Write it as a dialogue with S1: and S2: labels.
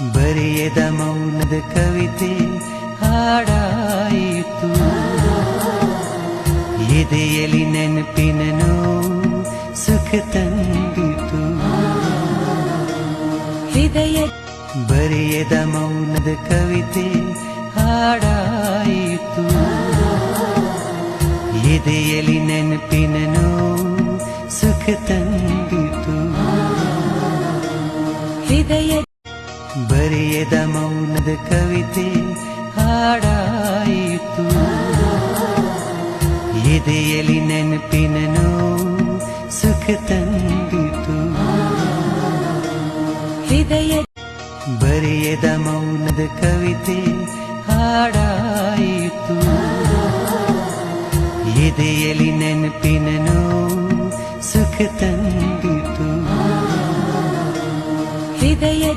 S1: ಬರೆಯದ ಮೌನದ ಕವಿತೆ ಹಾಡಾಯಿತು. ಎದೆಯಲ್ಲಿ ನೆನಪಿನನು ಸುಖ ತಂದಿತು.
S2: ಹೃದಯ
S1: ಬರೆಯದ ಮೌನದ ಕವಿತೆ ಹಾಡಾಯಿತು. ಎದೆಯಲ್ಲಿ ನೆನಪಿನನು ಸುಖ ತಂದಿತು.
S2: ಹೃದಯ
S1: ಬರೆಯದ ಮೌನದ ಕವಿತೆ ಹಾಡಾಯಿತು. ಎದೆಯಲ್ಲಿ ನೆನಪಿನ ಸುಖ ತಂದಿತು.
S2: ಹೃದಯ
S1: ಬರೆಯದ ಮೌನದ ಕವಿತೆ ಹಾಡಾಯಿತು. ಎದೆಯಲ್ಲಿ ನೆನಪಿನ ಸುಖ ತಂದಿತು.
S2: ಹೃದಯ